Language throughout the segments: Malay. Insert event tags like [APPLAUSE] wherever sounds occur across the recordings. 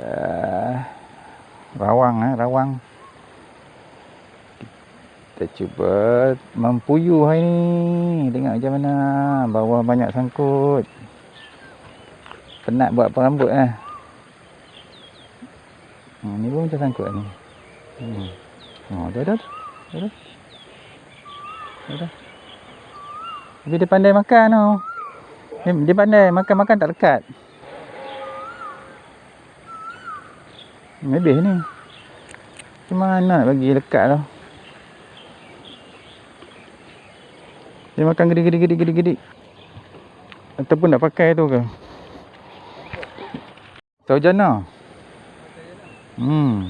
uh, rawang eh rawang. Kita cuba mempuyu hari ni. Tengok macam mana? Bawah banyak sangkut. Penat buat perambut eh. Hmm, ni pun macam sangkut ni. Hmm. oh dah dah dah. Dah dah. Dah tapi dia pandai makan tau dia, dia pandai makan-makan tak lekat Habis ni. Macam mana nak bagi lekat tu? Dia makan gede-gede-gede-gede. Ataupun nak pakai tu ke? Tahu jana? Hmm.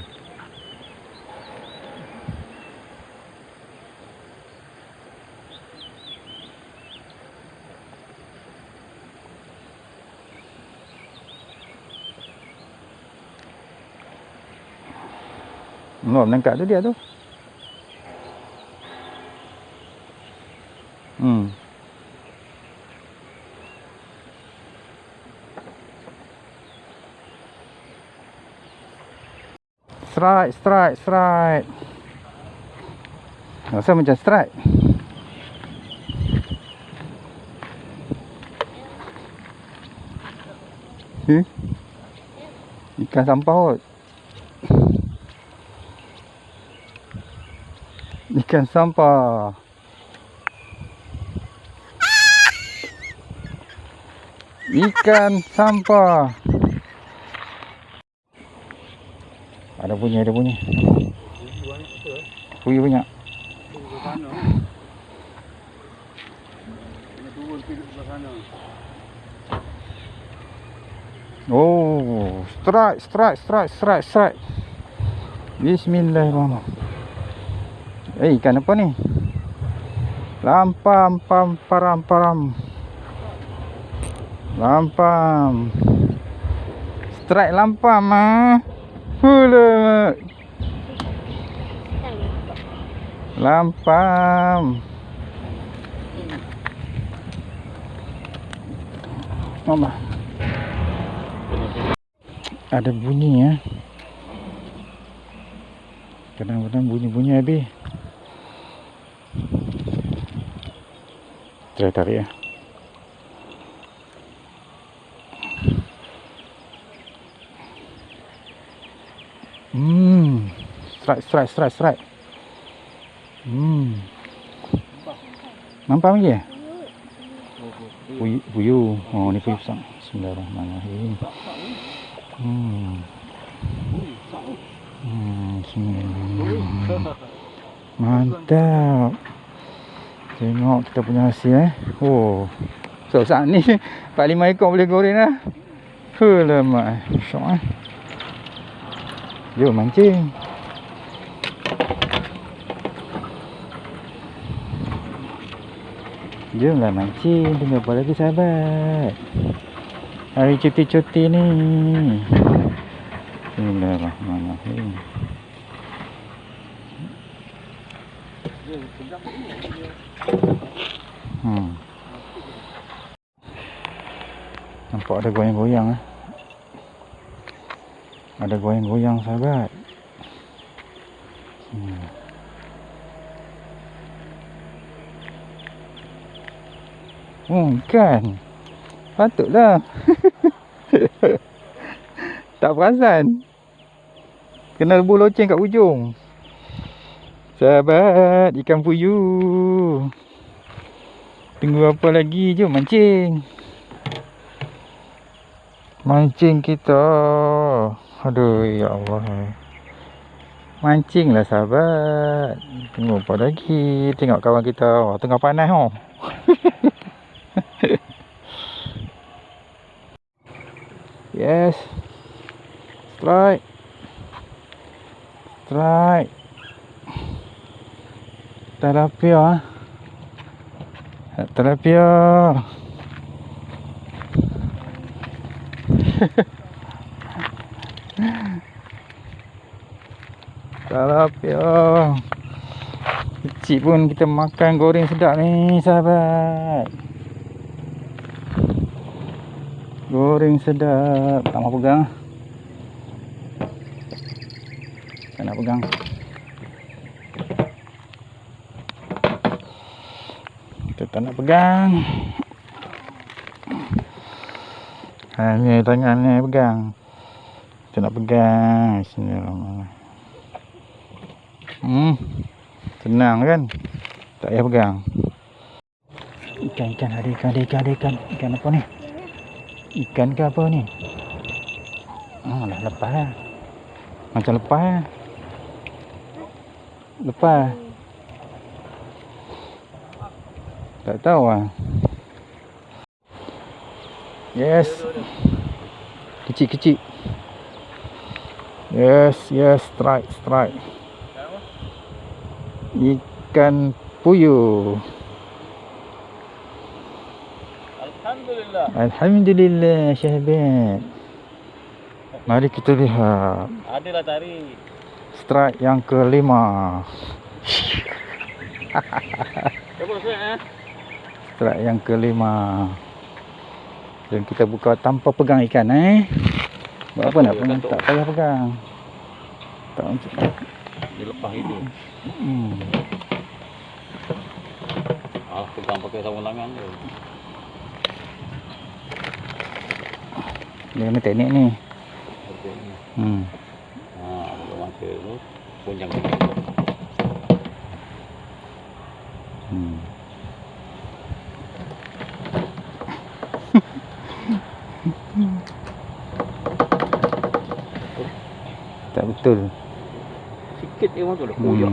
Oh, menangkap tu dia tu. Hmm. Strike, strike, strike. Rasa macam strike. Hmm? Ikan sampah kot. Ikan sampah. Ikan sampah. Ada bunyi, ada bunyi. Bunyi banyak. Oh, strike, strike, strike, strike, strike. Bismillahirrahmanirrahim. Eh, ikan apa ni? Lampam, pam, param, param. Lampam. Strike lampam ah. Hula. Lampam. Mama. Ada bunyi ya. Kadang-kadang bunyi-bunyi habis. Saya tarik ya. Hmm. Strike, strike, strike, strike. Hmm. Nampak lagi ya? Buyu. Oh, ni buyu besar. Bismillahirrahmanirrahim. Hmm. Hmm, bismillahirrahmanirrahim. Mantap. Tengok kita punya hasil eh. Oh. So saat ni [LAUGHS] 4 5 ekor boleh goreng lah. Hulamak. Syok eh. Jom mancing. Jomlah mancing. Tunggu apa lagi sahabat. Hari cuti-cuti ni. Bismillahirrahmanirrahim. Hmm. Nampak ada goyang-goyang eh. Ada goyang-goyang sahabat. Hmm. Oh, ikan. Patutlah. [LAUGHS] tak perasan. Kena lebuh loceng kat ujung. Sahabat, ikan puyuh. Tunggu apa lagi? Jom mancing. Mancing kita. Aduh, ya Allah. Mancing lah sahabat. Tunggu apa lagi? Tengok kawan kita. Oh, tengah panas oh. [LAUGHS] yes. Strike. Strike. Tilapia. Tilapia. Tilapia. Kecil pun kita makan goreng sedap ni sahabat. Goreng sedap. Tak mau pegang. nak pegang. Kita tak nak pegang. Ha, ni tangan ni pegang. Kita nak pegang. Bismillahirrahmanirrahim. Hmm. Senang kan? Tak payah pegang. Ikan, ikan, ada ikan, ada ikan, ada ikan. Ikan apa ni? Ikan ke apa ni? Ah, dah lepas lah. Macam lepas lah. Lepas. Tak tahu lah. Yes. Kecil-kecil. Yes, yes, strike, strike. Ikan puyuh. Alhamdulillah. Alhamdulillah, Syahbib. Mari kita lihat. Adalah tarik. Strike yang kelima. Cuba saya eh. Strike yang kelima. Dan kita buka tanpa pegang ikan eh. Buat apa nak pegang? tak payah pegang. Tak macam Dia lepas itu. hmm. Ah, pegang pakai sarung tangan tu. Dia kena teknik ni. Hmm. Ha, kalau masa tu pun jangan Hmm. tak betul. Sikit dia masuk dah Hmm. koyak.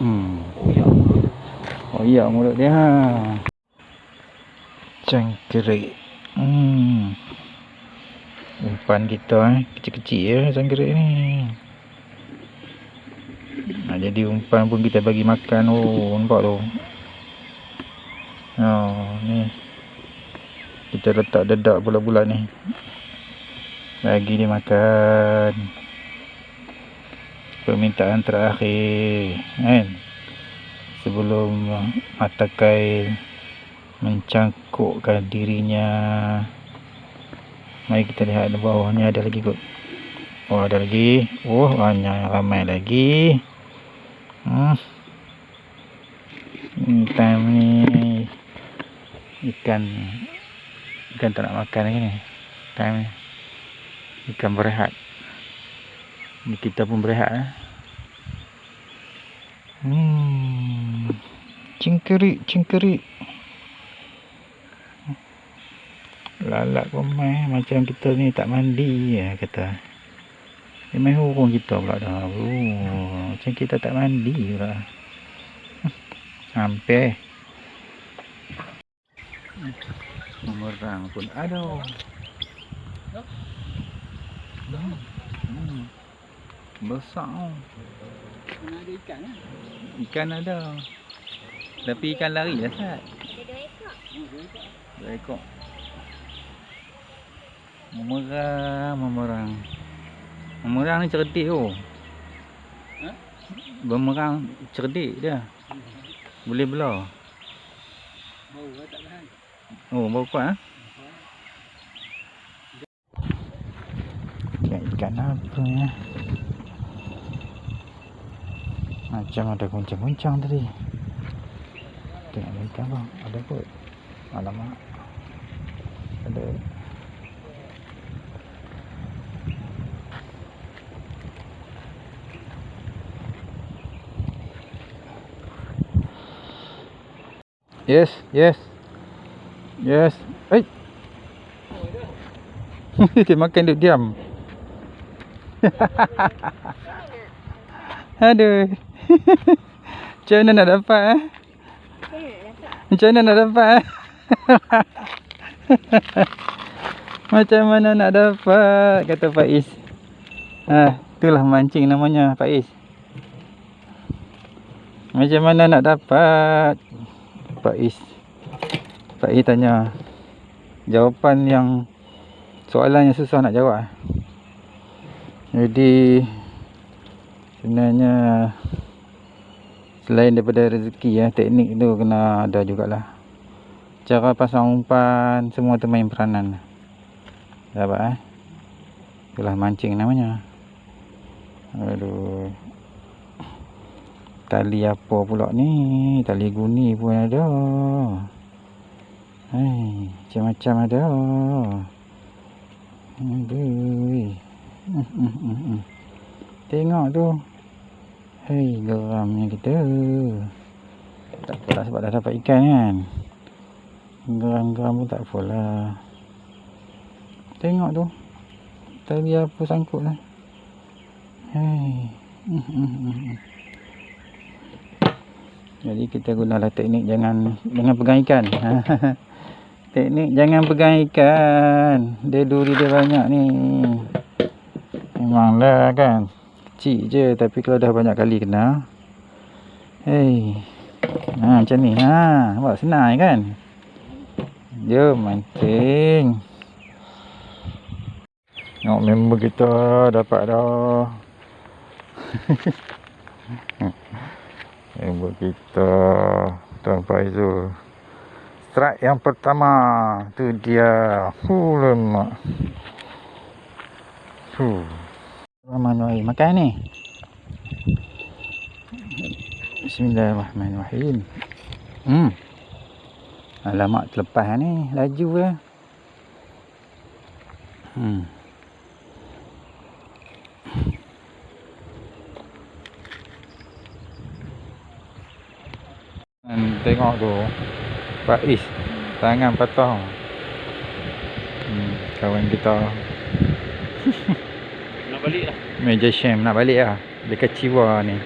Hmm. Koyak. Oh iya mulut dia ha. Cangkrik. Hmm. Umpan kita eh kecil-kecil ya cangkrik ni. Nah, jadi umpan pun kita bagi makan oh nampak tu. Oh ni. Kita letak dedak bulat-bulat ni. Bagi dia makan. Permintaan terakhir kan sebelum mata kail mencangkukkan dirinya. Mari kita lihat di bawah ni ada lagi kot. Oh ada lagi. Oh banyak ramai lagi. Hmm. Time ni ikan ikan tak nak makan lagi ni. Time ni. Ikan berehat. Ni kita pun berehat eh. Hmm. Cingkerik, cingkerik. Lalak pun main macam kita ni tak mandi ya kata. Dia main hurung kita pula dah. Oh, macam kita tak mandi pula. Hmm, [LAUGHS] Hampir. Memerang pun ada. Hmm. Hmm. Besar. oh. Mana ada ikan ah? Ikan ada. Tapi ikan lari lah Sat. Dua ekor. Memerang, memerang. Memerang ni cerdik tu. Ha? Memerang cerdik dia. Boleh belah. Bau tak tahan. Oh, bau kuat ah. Tengok ikan apa ya. Macam ada goncang-goncang tadi. Tengok ada ikan bang. Ada kot. Alamak. Ada. Yes, yes. Yes. Hey. [LAUGHS] Dia makan duduk diam. [LAUGHS] Aduh. [LAUGHS] Macam mana nak dapat eh? Macam mana nak dapat eh? [LAUGHS] Macam mana nak dapat kata Faiz. Ha, itulah mancing namanya Faiz. Macam mana nak dapat? Faiz. Faiz tanya. Jawapan yang soalan yang susah nak jawab. Jadi sebenarnya selain daripada rezeki ya, teknik tu kena ada jugalah. Cara pasang umpan semua tu main peranan. Dapat eh. Itulah mancing namanya. Aduh. Tali apa pula ni? Tali guni pun ada. Hai, macam-macam ada. Aduh. Hmm, hmm, hmm. Tengok tu. Hei, geramnya kita. Tak apalah sebab dah dapat ikan kan. Geram-geram pun tak apalah. Tengok tu. Tali apa sangkut lah. Hei. [LAUGHS] Jadi kita gunalah teknik jangan jangan pegang ikan. [LAUGHS] teknik jangan pegang ikan. Dia duri dia banyak ni. Memanglah kan. Kecil je tapi kalau dah banyak kali kena. Hei. Ha macam ni. Ha, nampak senang kan? Jom mancing. Tengok member kita dapat dah. [LAUGHS] member kita Tuan Faizul. Strike yang pertama tu dia. Huh lemak. Huh. Bismillahirrahmanirrahim. Makan ni. Bismillahirrahmanirrahim. Hmm. Alamak terlepas ni. Laju ya. Hmm. Dan tengok tu. Faiz. Tangan patah. Hmm. Kawan kita. [LAUGHS] Nak balik lah. Meja Syam nak balik lah. Dekat Ciwa ni. [LAUGHS]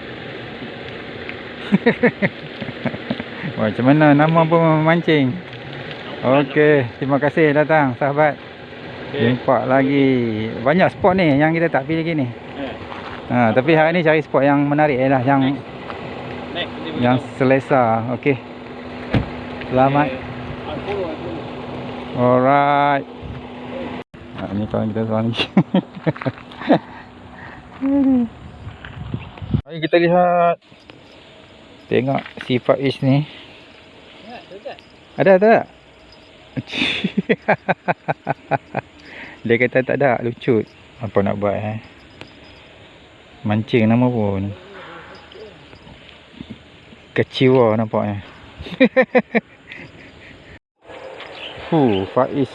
Wah, Macam mana? Nama pun memancing. Okey Terima kasih datang sahabat. Okay. Jumpa lagi. Banyak spot ni yang kita tak pergi lagi ni Eh. ha, Tapi hari ni cari spot yang menarik lah Yang Next. kita yang selesa. Okey. Selamat. Alright. Ha, Ni kawan kita seorang lagi [LAUGHS] Mari kita lihat Tengok si Faiz ni. Ada tak? [LAUGHS] Dia kata tak ada lucut Apa nak buat eh Mancing nama pun Keciwa nampaknya [LAUGHS] Huh, Faiz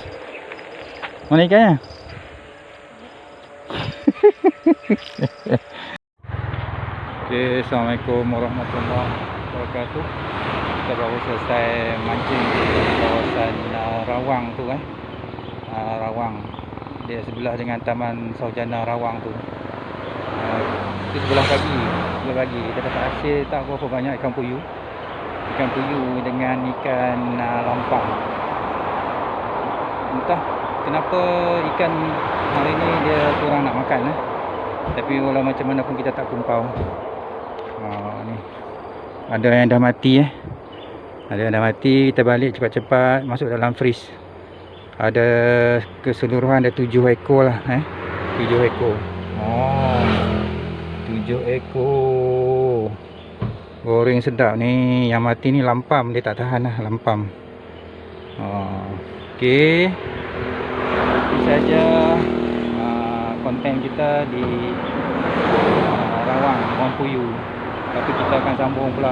Mana ikannya? Okay, Assalamualaikum warahmatullahi wabarakatuh. Kita baru selesai mancing di kawasan uh, Rawang tu kan uh, Rawang. Dia sebelah dengan Taman Saujana Rawang tu. Uh, Itu sebelah pagi Sebelah pagi. Kita dapat hasil tak berapa banyak ikan puyuh Ikan puyuh dengan ikan uh, lampang Entah kenapa ikan hari ni dia kurang nak makan eh. Tapi walau macam mana pun kita tak kumpau Ha, ni. Ada yang dah mati eh. Ada yang dah mati, kita balik cepat-cepat masuk dalam freeze. Ada keseluruhan ada tujuh ekor lah eh. Tujuh ekor. Oh. Tujuh ekor. Goreng sedap ni. Yang mati ni lampam, dia tak tahan lah lampam. Oh. Okey. Itu saja konten kita di uh, Rawang, Orang Puyuh. Tapi kita akan sambung pula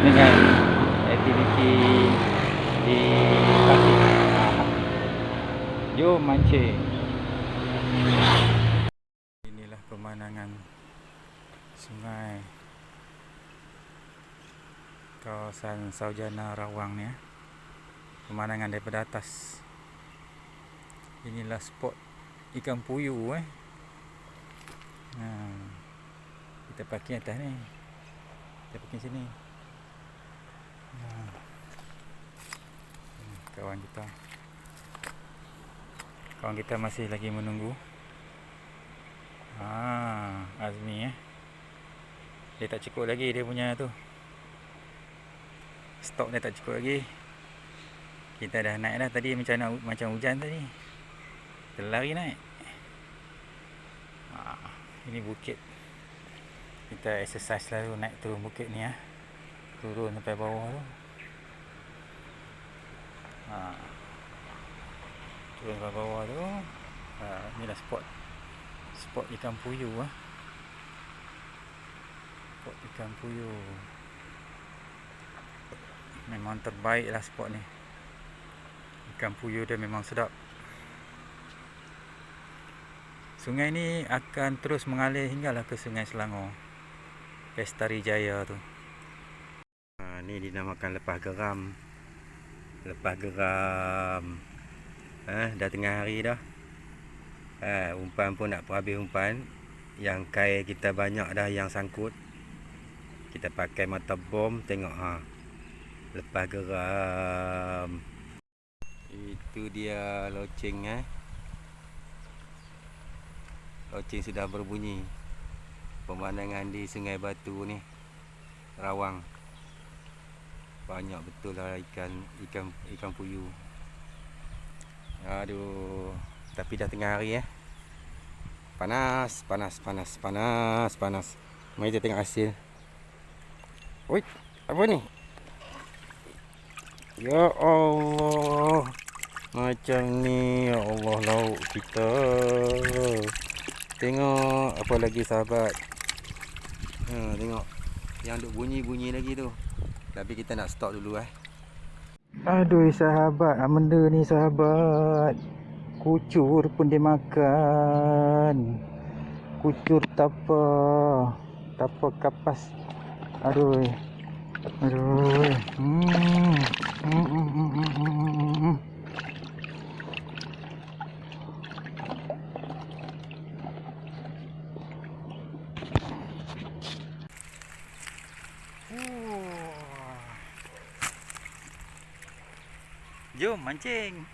dengan aktiviti di. Ah. Jom mancing. Inilah pemandangan sungai kawasan Saujana Rawang ni. eh. Pemandangan daripada atas. Inilah spot ikan puyuh eh. Ha. Kita parking atas ni. Kita parking sini. Ha. Hmm, Kawan kita. Kawan kita masih lagi menunggu. Ha, Azmi eh. Dia tak cukup lagi dia punya tu. Stok dia tak cukup lagi. Kita dah naik dah tadi macam macam hujan tadi. Kita lari naik. Ha, ini bukit. Kita exercise selalu naik turun bukit ni ah. Turun sampai bawah tu. Ha. Turun sampai bawah tu. Ha, inilah spot. Spot ikan puyuh ah. spot ikan puyuh memang terbaik lah spot ni ikan puyuh dia memang sedap sungai ni akan terus mengalir hinggalah ke sungai Selangor. Pestari Jaya tu. Ha, ni dinamakan lepas geram. Lepas geram. Ha, dah tengah hari dah. Ha, umpan pun nak habis umpan. Yang kail kita banyak dah yang sangkut. Kita pakai mata bom tengok ha. Lepas geram. Itu dia loceng eh loceng sudah berbunyi pemandangan di sungai batu ni rawang banyak betul lah ikan ikan ikan puyuh aduh tapi dah tengah hari eh panas panas panas panas panas mari kita tengok hasil Oi, apa ni? Ya Allah. Macam ni ya Allah lauk kita. Tengok apa lagi sahabat. Ha, tengok. Yang duk bunyi-bunyi lagi tu. Tapi kita nak stop dulu eh. Aduh sahabat, ah, benda ni sahabat. Kucur pun dia makan. Kucur tapa. Tapa kapas. Aduh. Aduh. Hmm. Hmm, hmm, hmm, hmm, hmm, hmm, hmm. Jom mancing.